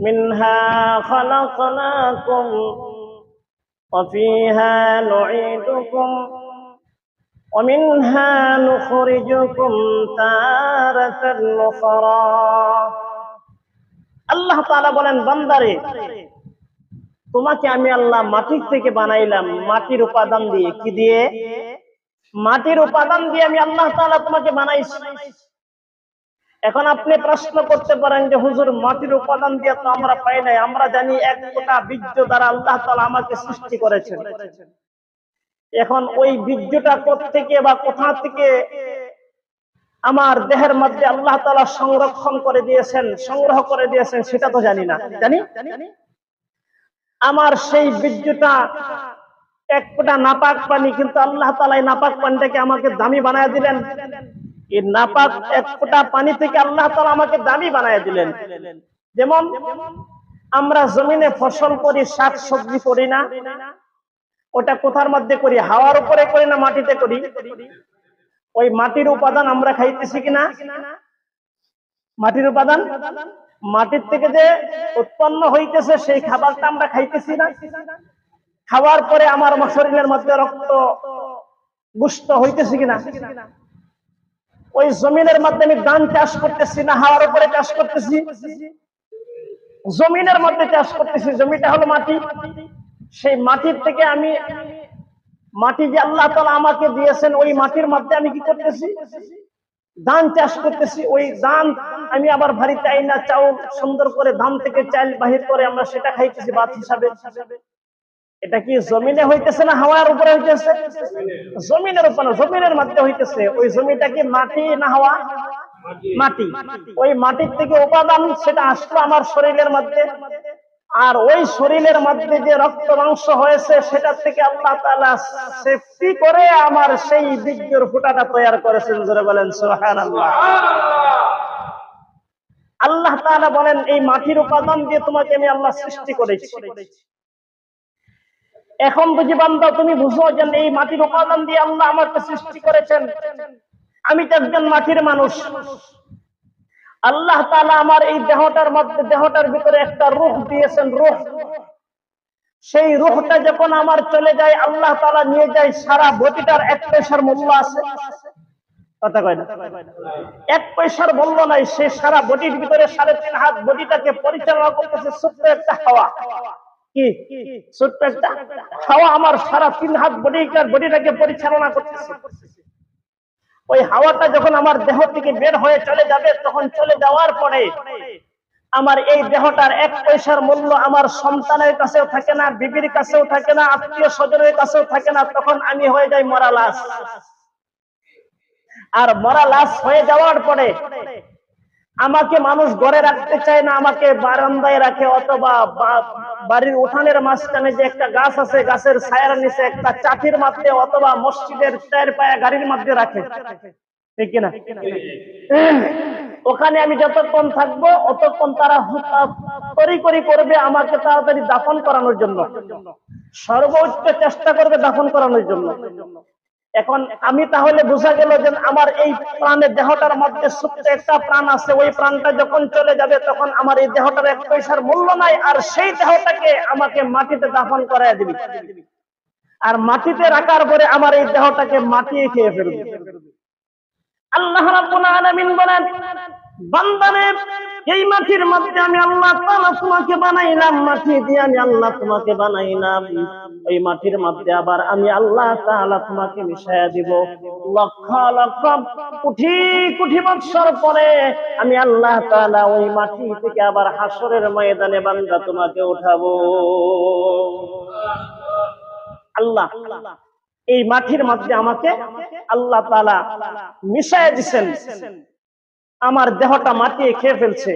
منها خلقناكم وفيها نعيدكم ومنها نخرجكم تارة أخرى আল্লাহ তাআলা বলেন বান্দারে তোমাকে আমি আল্লাহ মাটির থেকে বানাইলাম মাটির উপাদান দিয়ে কি দিয়ে মাটির উপাদান দিয়ে আমি আল্লাহ তাআলা তোমাকে বানাইছি এখন আপনি প্রশ্ন করতে পারেন যে, হুজুর, মাটির উপাদান দিয়ে তো আমরা পাই নাই। আমরা জানি এক ফোঁটা বীর্য দ্বারা আল্লাহ তাআলা আমাকে সৃষ্টি করেছেন। এখন ওই বীর্যটা থেকে বা কোথা থেকে আমার দেহের মধ্যে আল্লাহ তাআলা সংরক্ষণ করে দিয়েছেন, সংগ্রহ করে দিয়েছেন, সেটা তো জানি না। জানি? আমার সেই বীর্যটা এক ফোঁটা নাপাক পানি, কিন্তু আল্লাহ এই নাপাক পানিটাকে আমাকে দামি বানায় দিলেন। এই নাপাক এক ফোঁটা পানি থেকে আল্লাহ তাআলা আমাকে দামি দিলেন। যেমন আমরা জমিনে ফসল করি, শাক সবজি করি না, ওটা কোথার মধ্যে করি, হাওয়ার উপরে করি না, মাটিতে করি। ওই মাটির উপাদান আমরা খাইতেছি কিনা? মাটির উপাদান? মাটির থেকে যে উৎপন্ন হইতেছে, সেই খাবারটা আমরা খাইতেছি না। খাওয়ার পরে আমার শরীরের মধ্যে রক্ত গুস্ত হইতেছে কিনা? ওই জমিনের মধ্যে আমি ধান চাষ করতেছি, না হাওয়ার উপরে চাষ করতেছি। জমিনের মধ্যে চাষ করতেছি, জমিটা হলো মাটি। সেই মাটির থেকে আমি, মাটি যে আল্লাহ তালা আমাকে দিয়েছেন, ওই মাটির মধ্যে আমি কি করতেছি? ধান চাষ করতেছি। ওই ধান আমি আবার ভারী চাই না চাউল সুন্দর করে ধান থেকে চাল বাহির করে আমরা সেটা খাইতেছি ভাত হিসাবে। এটা কি জমিনে হইতেছে না হাওয়ার উপরে হইতেছে? জমিনের উপরে জমিনের মধ্যে হইতেছে। ওই জমিটা কি মাটি না হাওয়া? মাটি। ওই মাটির থেকে উপাদান, সেটা আসলো আমার শরীরের মধ্যে। আর ওই শরীরের মধ্যে যে রক্ত মাংস হয়েছে, সেটার থেকে আল্লাহ তাআলা সেফটি করে আমার সেই বীর্যের ফুটাটা তৈরি করেছেন, জোরে বলেন, সুবহানাল্লাহ। আল্লাহ তাআলা বলেন, এই মাটির উপাদান দিয়ে তোমাকে আমি আল্লাহ সৃষ্টি করেছি। এখন বুঝি বান্দা, তুমি বুঝো যে এই মাটির উপাদান দিয়ে আল্লাহ আমাকে সৃষ্টি করেছেন। আমি তো একজন মাটির মানুষ। আল্লাহ তালা আমার এই দেহটার মধ্যে, দেহটার ভিতরে একটা রুহ দিয়েছেন, রুহ। সেই রুহটা যখন আমার চলে যায়, আল্লাহ তালা নিয়ে যায়, সারা বটিটার এক পয়সার মূল্য আছে। এক পয়সার মূল্য নাই, সে সারা বটির ভিতরে সাড়ে তিন হাত বটিটাকে পরিচালনা করতেছে ছোট্ট একটা হাওয়া। আমার দেহ থেকে বের হয়ে চলে যাবে, তখন চলে যাওয়ার পরে আমার এই দেহটার এক পয়সার মূল্য আমার সন্তানের কাছেও থাকে না, বিবির কাছেও থাকে না, আত্মীয় স্বজনের কাছেও থাকে না, তখন আমি হয়ে যাই মরা লাশ। আর মরা লাশ হয়ে যাওয়ার পরে আমাকে মানুষ ঘরে রাখতে চায় না, আমাকে বারান্দায় রাখে, অথবা বাড়ির উঠানের মাঝখানে যে একটা গাছ আছে, গাছের ছায়ার নিচে একটা চাটির মধ্যে অথবা মসজিদের চার পায়া গাড়ির মধ্যে রাখে। ঠিক কিনা? ওখানে আমি যতক্ষণ থাকব, অতক্ষণ তারা করি করি করবে আমাকে তাড়াতাড়ি দাফন করানোর জন্য। সর্বোচ্চ চেষ্টা করবে দাফন করানোর জন্য। এখন আমি তাহলে বোঝা গেল যে আমার এই প্রাণের দেহটার মধ্যে ছোট্ট একটা প্রাণ আছে, ওই প্রাণটা যখন চলে যাবে তখন আমার এই দেহটার এক পয়সার মূল্য নাই আর সেই দেহটাকে আমাকে মাটিতে দাফন করাই দিবি। আর মাটিতে রাখার পরে আমার এই দেহটাকে মাটিয়ে খেয়ে ফেলবে। আল্লাহ রাব্বুল আলামিন বলেন, বান্দারে এই মাটির মধ্যে আমি আল্লাহ তাআলা তোমাকে বানাইলাম, মাটি দিয়ে আমি আল্লাহ তোমাকে বানাইলাম। ওই মাটির মধ্যে আবার আমি আল্লাহ তাআলা তোমাকে মিশায়া দিব। লক্ষ লক্ষ পরে আমি আল্লাহ ওই মাটি থেকে আবার হাসরের ময়দানে বান্দা তোমাকে উঠাবো। আল্লাহ, এই মাটির মধ্যে আমাকে আল্লাহ তাআলা মিশায়া দিছেন। আমার দেহটা মাটি খেয়ে ফেলছে।